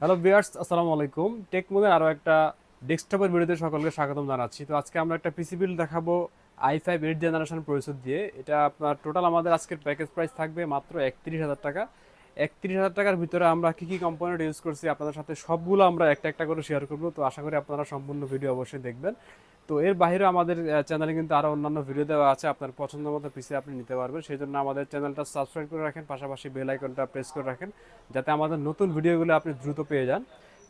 Hello viewers, আসসালামু আলাইকুম। Take মুভের আরও একটা ডেস্কটপের ভিডিওতে সকলকে স্বাগতম জানাচ্ছি। তো আজকে আমরা একটা পিসি বিল দেখাবো I five eight generation processor দিয়ে। এটা আপনার টোটাল আমাদের আজকের প্যাকেজ প্রাইস থাকবে মাত্র একত্রিশ হাজার টাকা। একত্রিশ হাজার টাকার ভিতরে আমরা কী কী কম্পোনেন্ট ইউজ করছি, আপনাদের সাথে সবগুলো আমরা একটা একটা করে শেয়ার করব। তো আশা করি আপনারা সম্পূর্ণ ভিডিও অবশ্যই দেখবেন। তো এর বাইরে আমাদের চ্যানেলে কিন্তু আরও অন্যান্য ভিডিও দেওয়া আছে। আপনার পছন্দ মতো পিসি আপনি নিতে পারবেন। সেই জন্য আমাদের চ্যানেলটা সাবস্ক্রাইব করে রাখেন, পাশাপাশি বেল আইকনটা প্রেস করে রাখেন, যাতে আমাদের নতুন ভিডিওগুলো আপনি দ্রুত পেয়ে যান।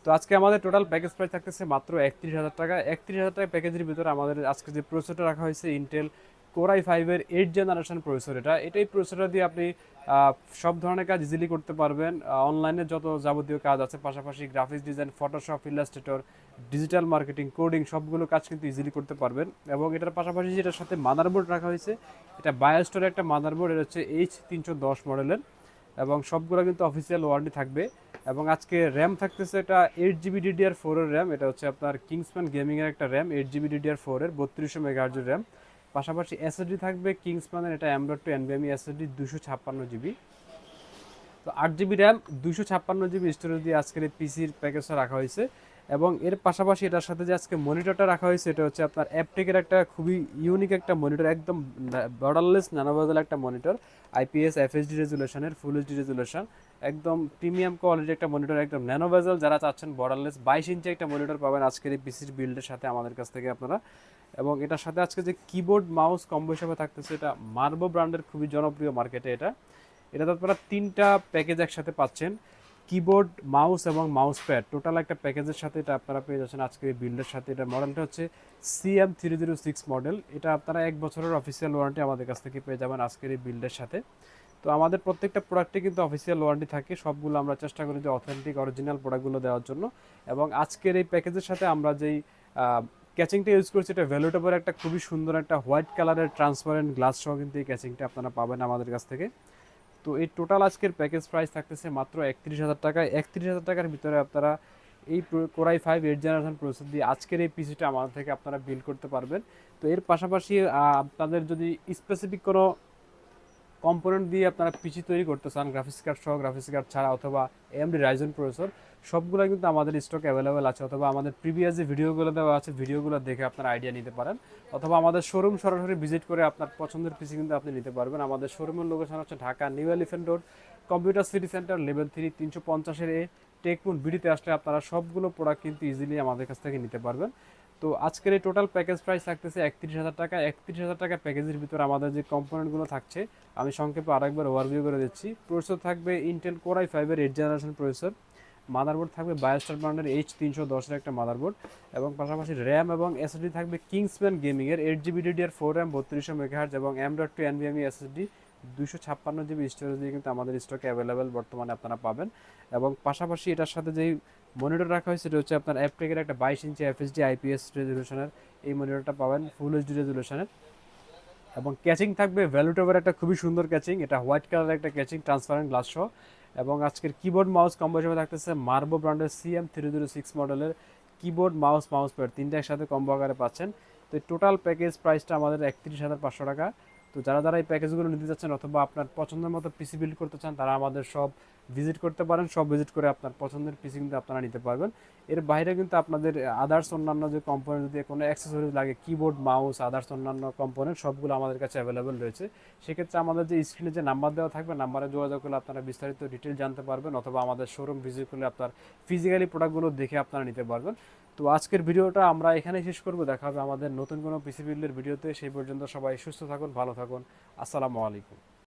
তো আজকে আমাদের টোটাল প্যাকেজ প্রাইস থাকতেছে মাত্র একত্রিশ হাজার টাকা। একত্রিশ হাজার টাকা প্যাকেজের ভিতরে আমাদের আজকে যে প্রসেসরটা রাখা হয়েছে ইন্টেল কোরাই ফাইভের এইট জেনারেশন প্রসেসর এটা। এটাই প্রসেসরটা দিয়ে আপনি সব ধরনের কাজ ইজিলি করতে পারবেন। অনলাইনে যত যাবতীয় কাজ আছে, পাশাপাশি graphics design Photoshop Illustrator digital marketing coding সবগুলো কাজ কিন্তু ইজিলি করতে পারবেন। এবং এটার পাশাপাশি যেটার সাথে মাদারবোর্ড রাখা হয়েছে, এটা বায়োস্টোরের একটা মাদারবোর্ড এটা হচ্ছে এইচ তিনশো দশ মডেলের এবং সবগুলো কিন্তু অফিসিয়াল ওয়ারেন্টি থাকবে। এবং আজকে র্যাম থাকতেছে এটা এইট জিবি ডিডিআর ফোরের র্যাম এটা হচ্ছে আপনার কিংসম্যান গেমিংয়ের একটা র্যাম এইট জিবি ডিডিআর ফোরের বত্রিশশো মেগাহার্জের র্যাম পাশাপাশি এসএসডি থাকবে কিংস কিংসম্যানের এটা অ্যামডট টু এনবিএমই এসএসডি দুশো ছাপ্পান্ন জিবি তো আট জিবি র্যাম দুশো ছাপ্পান্ন জিবি স্টোরেজ দিয়ে আজকের এই পিসির প্যাকেজটা রাখা হয়েছে। এবং এর পাশাপাশি এটার সাথে যে আজকে মনিটরটা রাখা হয়েছে, এটা হচ্ছে আপনার অ্যাপটেকের একটা খুবই ইউনিক একটা মনিটর একদম বর্ডারলেস ন্যানোভাজাল একটা মনিটর আইপিএস এফএসডি রেজুলেশনের ফুল এইচডি রেজুলেশন একদম প্রিমিয়াম কোয়ালিটির একটা মনিটর একদম ন্যানোভাজাল যারা চাচ্ছেন বর্ডারলেস বাইশ ইঞ্চি একটা মনিটর পাবেন আজকের এই পিসির বিল্ডের সাথে আমাদের কাছ থেকে আপনারা। এবং এটার সাথে আজকে যে কিবোর্ড মাউস কম্বো হিসাবে থাকতেছে, এটা মার্বো ব্র্যান্ডের খুবই জনপ্রিয় মার্কেটে এটা। এটাতে আপনারা তিনটা প্যাকেজ একসাথে পাচ্ছেন কিবোর্ড মাউস এবং মাউস প্যাড টোটাল একটা প্যাকেজের সাথে এটা আপনারা পেয়ে যাচ্ছেন আজকে এই বিল্ডের সাথে। এটা মডেলটা হচ্ছে CM three zero six model এটা আপনারা এক বছরের অফিসিয়াল ওয়ারেন্টি আমাদের কাছ থেকে পেয়ে যাবেন আজকের এই বিল্ডের সাথে। তো আমাদের প্রত্যেকটা প্রোডাক্টে কিন্তু অফিসিয়াল ওয়ারেন্টি থাকে। সবগুলো আমরা চেষ্টা করি যে অথেন্টিক অরিজিনাল প্রোডাক্টগুলো দেওয়ার জন্য। এবং আজকের এই প্যাকেজের সাথে আমরা যেই ক্যাচিংটা ইউজ করছি, এটা ভ্যালুটেবল একটা, খুবই সুন্দর একটা হোয়াইট কালারের ট্রান্সপারেন্ট গ্লাস সহ কিন্তু এই ক্যাচিংটা আপনারা পাবেন আমাদের কাছ থেকে। তো এই টোটাল আজকের প্যাকেজ প্রাইস থাকতেছে মাত্র একত্রিশ হাজার টাকা একত্রিশ হাজার টাকার ভিতরে আপনারা এই core I five eight generation processor দিয়ে আজকের এই পিসিটা আমাদের থেকে আপনারা বিল করতে পারবেন। তো এর পাশাপাশি আপনাদের যদি স্পেসিফিক কোনো কম্পোনেন্ট দিয়ে আপনারা পিসি তৈরি করতে চান গ্রাফিক্স কার্ড সহ গ্রাফিক্স কার্ড ছাড়া অথবা এমডি রাইজন প্রসেসর সবগুলো কিন্তু আমাদের স্টক অ্যাভেলেবেল আছে অথবা আমাদের প্রিভিয়াস যে ভিডিওগুলো দেওয়া আছে ভিডিওগুলো দেখে আপনারা আইডিয়া নিতে পারেন। অথবা আমাদের শোরুম সরাসরি ভিজিট করে আপনার পছন্দের পিসি কিন্তু আপনি নিতে পারবেন। আমাদের শোরুমের লোকেশন হচ্ছে Dhaka New Elephant Road computer city centre level three তিনশো পঞ্চাশের এ টেকমুন বিডিতে আসলে আপনারা সবগুলো প্রোডাক্ট কিন্তু ইজিলি আমাদের কাছ থেকে নিতে পারবেন। তো আজকের এই টোটাল প্যাকেজ প্রাইস থাকতেছে একত্রিশ হাজার টাকা। একত্রিশ হাজার টাকা প্যাকেজের ভিতরে আমাদের যে কম্পোনেন্টগুলো থাকছে, আমি সংক্ষেপে আরেকবার ওভারভিউ করে দিচ্ছি। প্রসেসর থাকবে ইন্টেল কোরাই ফাইভের এইট জেনারেশন প্রসেসর মাদারবোর্ড থাকবে বায়োস্টার ব্র্যান্ডের এইচ তিনশো দশের একটা মাদারবোর্ড এবং পাশাপাশি র্যাম এবং এসএসডি থাকবে কিংসম্যান গেমিংয়ের eight GB DDR four RAM বত্রিশশো মেগাহার্জ এবং M dot two NVMe SSD দুশো ছাপ্পান্ন জিবি স্টোরেজ দিয়ে কিন্তু আমাদের স্টকে অ্যাভেলেবেল বর্তমানে আপনারা পাবেন। এবং পাশাপাশি এটার সাথে যেই মনিটর রাখা হয়েছে, সেটা হচ্ছে আপনার অ্যাপটেকের একটা বাইশ ইঞ্চি এফএসডি আইপিএস রেজলিউশনের এই মনিটরটা পাবেন ফুল এইচডি রেজলিউশনের এবং ক্যাচিং থাকবে ভ্যালুটেবের একটা খুবই সুন্দর ক্যাচিং এটা হোয়াইট কালারের একটা ক্যাচিং ট্রান্সপারেন্ট গ্লাস সহ। এবং আজকের কিবোর্ড মাউস কম্বো হিসেবে থাকতেছে মার্বো ব্র্যান্ডের সিএম থ্রি জিরো সিক্স মডেলের কিবোর্ড মাউস মাউস প্যাড তিনটা একসাথে কম্বো আকারে পাচ্ছেন। তো টোটাল প্যাকেজ প্রাইসটা আমাদের একত্রিশ হাজার পাঁচশো টাকা। তো যারা যারা এই প্যাকেজগুলো নিতে চাচ্ছেন অথবা আপনার পছন্দের মতো পিসি বিল্ড করতে চান, তারা আমাদের সব ভিজিট করতে পারেন, সব ভিজিট করে আপনার পছন্দের পিসি কিন্তু আপনারা নিতে পারবেন। এর বাইরে কিন্তু আপনাদের আদার্স অন্যান্য যে কম্পোনেন্ট যদি কোনো অ্যাক্সেসরিজ লাগে কিবোর্ড মাউস আদার্স অন্যান্য কম্পোনেন্ট সবগুলো আমাদের কাছে অ্যাভেলেবেল রয়েছে। সেক্ষেত্রে আমাদের যে স্ক্রিনে যে নাম্বার দেওয়া থাকবে নাম্বারে যোগাযোগ করলে আপনারা বিস্তারিত ডিটেল জানতে পারবেন, অথবা আমাদের শোরুম ভিজিট করলে আপনার ফিজিক্যালি প্রোডাক্টগুলো দেখে আপনারা নিতে পারবেন। তো আজকের ভিডিওটা আমরা এখানেই শেষ করব। দেখা হবে আমাদের নতুন কোনো পিসি বিল্ডের ভিডিওতে। সেই পর্যন্ত সবাই সুস্থ থাকুন, ভালো থাকুন। আসসালামু আলাইকুম।